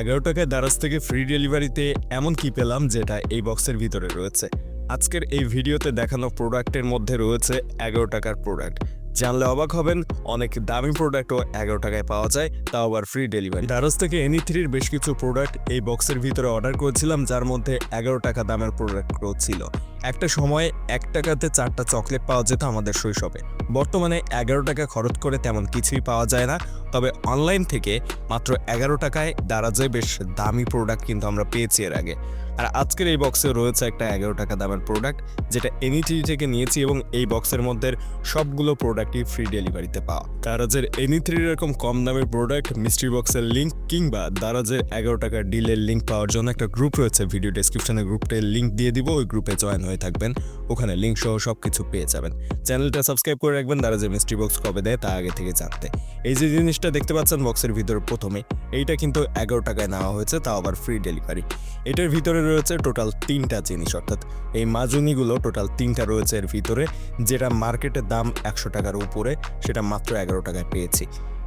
এগারো টাকায় দারাজ থেকে ফ্রি ডেলিভারিতে এমন কি পেলাম যেটা এই বক্সের ভিতরে রয়েছে? আজকের এই ভিডিওতে দেখানো প্রোডাক্টের মধ্যে রয়েছে এগারো টাকার প্রোডাক্ট জানলে অবাক হবেন, অনেক দামি প্রোডাক্টও এগারো টাকায় পাওয়া যায়, তাও আবার ফ্রি ডেলিভারি দারাজ থেকে এনি থ্রির বেশ কিছু প্রোডাক্ট এই বক্সের ভিতরে অর্ডার করেছিলাম, যার মধ্যে এগারো টাকা দামের প্রোডাক্টও ছিল। একটা সময় এক টাকাতে চারটা চকলেট পাওয়া যেত আমাদের শৈশবে। বর্তমানে এগারো টাকা খরচ করে তেমন কিছুই পাওয়া যায় না। তবে অনলাইন থেকে মাত্র এগারো টাকায় দারাজে বেশ দামি প্রোডাক্ট কিন্তু আমরা পেয়েছি এর আগে। আর আজকের এই বক্সে রয়েছে একটা এগারো টাকা দামের প্রোডাক্ট, যেটা এনিটি থেকে নিয়েছি এবং এই বক্সের মধ্যে সবগুলো প্রোডাক্টই ফ্রি ডেলিভারিতে পাওয়া। দারাজের এনি থ্রি এরকম কম দামের প্রোডাক্ট মিস্ট্রি বক্সের লিঙ্ক কিংবা দারাজের এগারো টাকার ডিলের লিঙ্ক পাওয়ার জন্য একটা গ্রুপ রয়েছে ভিডিও ডেসক্রিপশনে গ্রুপটার লিঙ্ক দিয়ে দিব, ওই গ্রুপে জয়েন হয়ে থাকবেন। ওখানে লিঙ্ক সহ সব কিছু পেয়ে যাবেন। চ্যানেলটা সাবস্ক্রাইব করে রাখবেন, দারাজের মিস্ট্রি বক্স কবে দেয়, তা আগে থেকে জানতে। এই যে জিনিসটা দেখতে পাচ্ছেন বক্সের ভিতরে প্রথমে, এইটা কিন্তু এগারো টাকায় নেওয়া হয়েছে, তাও আবার ফ্রি ডেলিভারি এটার ভিতরে রয়েছে টোটাল তিনটা জিনিস, অর্থাৎ এই মাজুনিগুলো টোটাল তিনটা রয়েছে এর ভিতরে, যেটা মার্কেটের দাম একশো টাকার উপরে, সেটা মাত্র এগারো টাকায় পেয়েছি।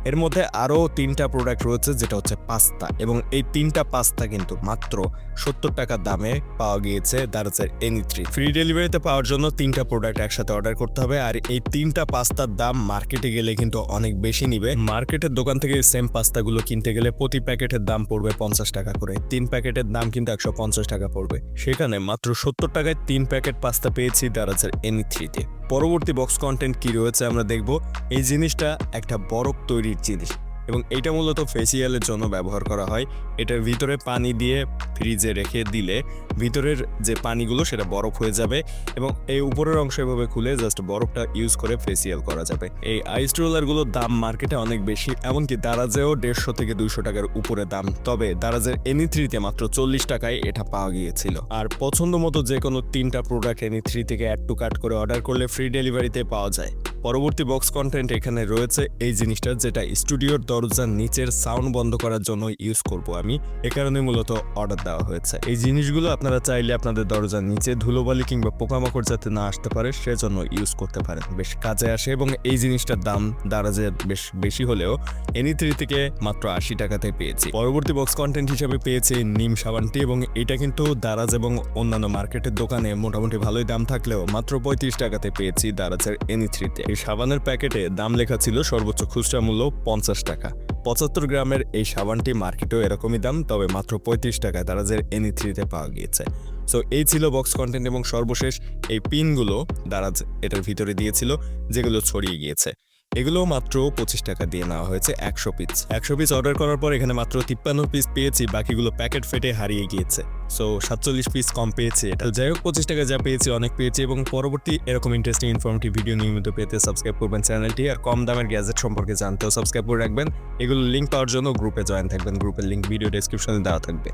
এর মধ্যে আরও তিনটা প্রোডাক্ট রয়েছে, যেটা হচ্ছে পাস্তা। এবং এই তিনটা পাস্তা কিন্তু মাত্র সত্তর টাকা দামে পাওয়া গিয়েছে দারাজের এনি থ্রি ফ্রি ডেলিভারিতে পাওয়ার জন্য তিনটা প্রোডাক্ট একসাথে অর্ডার করতে হবে, আর এই তিনটা পাস্তার দাম মার্কেটে গেলে কিন্তু অনেক বেশি নিবে। মার্কেটের দোকান থেকে সেম পাস্তাগুলো কিনতে গেলে প্রতি প্যাকেটের দাম পড়বে পঞ্চাশ টাকা করে। তিন প্যাকেটের দাম কিন্তু একশো পঞ্চাশ টাকা পড়বে। সেখানে মাত্র সত্তর টাকায় তিন প্যাকেট পাস্তা পেয়েছি দারাজের এনি থ্রিতে পরবর্তী বক্স কন্টেন্ট কি রয়েছে আমরা দেখব। এই জিনিসটা একটা বরফ তৈরির জিনিস। এবং এটা মূলত ফেসিয়ালের জন্য ব্যবহার করা হয়। এটার ভিতরে পানি দিয়ে ফ্রিজে রেখে দিলে ভিতরের যে পানিগুলো সেটা বরফ হয়ে যাবে এবং এই উপরের অংশ এভাবে খুলে জাস্ট বরফটা ইউজ করে ফেসিয়াল করা যাবে। এই আইস রোলারগুলোর দাম মার্কেটে অনেক বেশি, এমনকি দারাজেও দেড়শো থেকে দুইশো টাকার উপরে দাম। তবে দারাজের এনি থ্রিতে মাত্র চল্লিশ টাকায় এটা পাওয়া গিয়েছিল। আর পছন্দ মতো যে কোনো তিনটা প্রোডাক্ট এনি থ্রি থেকে অ্যাড টু কাট করে অর্ডার করলে ফ্রি ডেলিভারিতে পাওয়া যায়। পরবর্তী বক্স কন্টেন্ট এখানে রয়েছে এই জিনিসটা, যেটা স্টুডিওর দরজার নিচের সাউন্ড বন্ধ করার জন্য ইউজ করব আমি। এ কারণে মূলত অর্ডার দেওয়া হয়েছে। এই জিনিসগুলো আপনারা চাইলে আপনাদের দরজার নিচে ধুলোবালি কিংবা পোকামাকড় যাতে না আসতে পারে, সেজন্য ইউজ করতে পারেন। বেশ কাজে আসে এবং এই জিনিসটার দাম দারাজের বেশ বেশি হলেও এনি থ্রি থেকে মাত্র আশি টাকাতে পেয়েছি। পরবর্তী বক্স কন্টেন্ট হিসেবে পেয়েছি নিম সাবানটি এবং এটা কিন্তু দারাজ এবং অন্যান্য মার্কেটের দোকানে মোটামুটি ভালোই দাম থাকলেও মাত্র পঁয়ত্রিশ টাকাতে পেয়েছি দারাজের এনি থ্রিতে এই সাবানের প্যাকেটে দাম লেখা ছিল সর্বোচ্চ খুচরা মূল্য পঞ্চাশ টাকা। পঁচাত্তর গ্রামের এই সাবানটি মার্কেটেও এরকমই দাম, তবে মাত্র পঁয়ত্রিশ টাকায় তারা যে এনি থ্রিতে পাওয়া গিয়েছে। সো এই ছিল বক্স কন্টেন্ট এবং সর্বশেষ এই পিনগুলো দারাজ এটার ভিতরে দিয়েছিল, যেগুলো ছড়িয়ে গিয়েছে। এগুলো মাত্র পঁচিশ টাকা দিয়ে নেওয়া হয়েছে একশো পিস একশো পিস অর্ডার করার পর এখানে মাত্র তিপ্পান্ন পিস পেয়েছি, বাকিগুলো প্যাকেট ফেটে হারিয়ে গিয়েছে। সো সাতচল্লিশ পিস কম পেয়েছি এটা। যাই হোক, পঁচিশ টাকা যা পেয়েছি, অনেক পেয়েছি এবং পরবর্তী এরকম ইন্টারেস্টিং ইনফরমেটিভ ভিডিও নিয়মিত পেতে সাবস্ক্রাইব করবেন চ্যানেলটি আর কম দামের গ্যাজেট সম্পর্কে জানতেও সাবস্ক্রাইব করে রাখবেন। এগুলো লিঙ্ক পাওয়ার জন্য গ্রুপে জয়েন থাকবেন। গ্রুপের লিঙ্ক ভিডিও ডেসক্রিপশনে দেওয়া থাকবে।